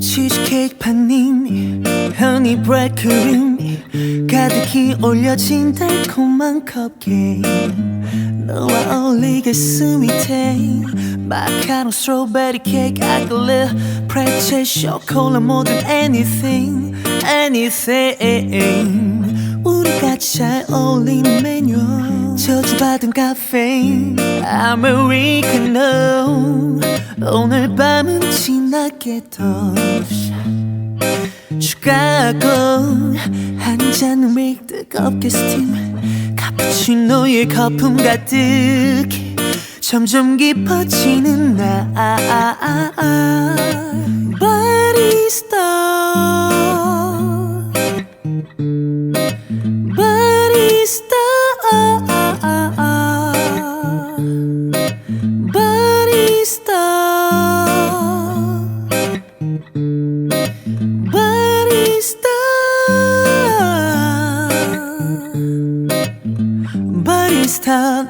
치즈케이크 판님 허니 브레크림 가득히 올려진 달콤한 컵케이크 너와 어울리게 스윗해 마카롱 스트로베리 케이크 아글레 프레첼 쇼콜라 모든 anything anything 우리 같이 잘 어울리는 메뉴 저주 받은 카페인 아메리카노 오늘 밤은 진하게 더. 추가하고 한 잔은 왜 뜨겁게 스팀. 카푸치노의 거품 가득. 점점 깊어지는 나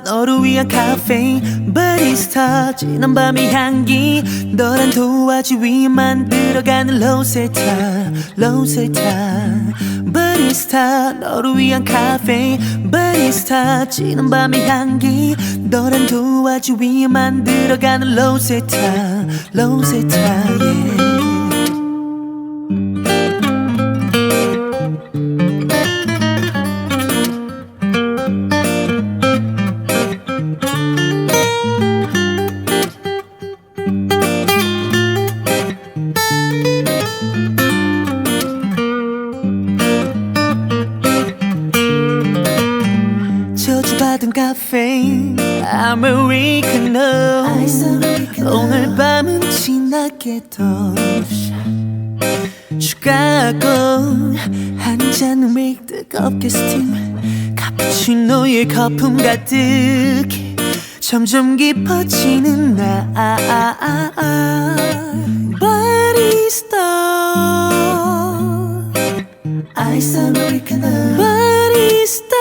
너를 위한 카페인 바리스타 진한 밤의 향기. 너란 도화지 위에 만들어가는 로세타. 로세타. 바리스타 너를 위한 카페인 바리스타 진한 밤의 향기 너란 도화지 위에 만들어가는 로세타 로세타 yeah. 저주받은 카페인 아메리카노 오늘 밤은 진하게 더 추가하고 한 잔은 왜 뜨겁게 스팀. 카푸치노의 거품 가득 점점 깊어지는 나 바리스타 아이스 아메리카노 바리스타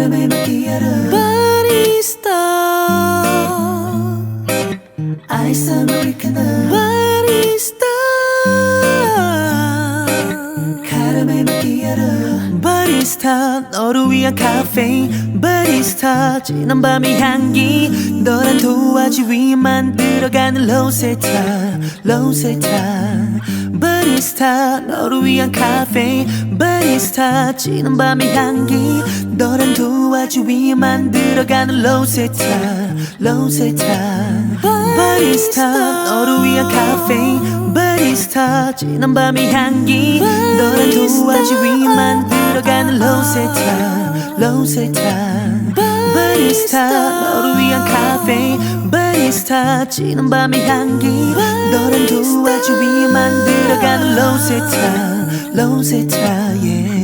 카라멜 마키아로. 바리스타 아이스 아메리카노 바리스타 카라멜 마키아로. 바리스타 너를 위한 카페인 바리스타 진한 밤의 향기. 너란 도화지 위에 만들어가는 로세타 로세타. 바리스타 너를 위한 카페인 바리스타 진한 밤의 향기 너란 도화지 위에 만들어가는 로세타 로세타 바리스타 너를 위한 카페인 바리스타. 진한 밤의 향기. 너란 도화지 위에 만들어가는 로세타 로세타 바리스타 너를 위한 카페인 바리스타. 진한 밤의 향기. 너란 도화지 위에 만들어가는 로세타 로세타 yeah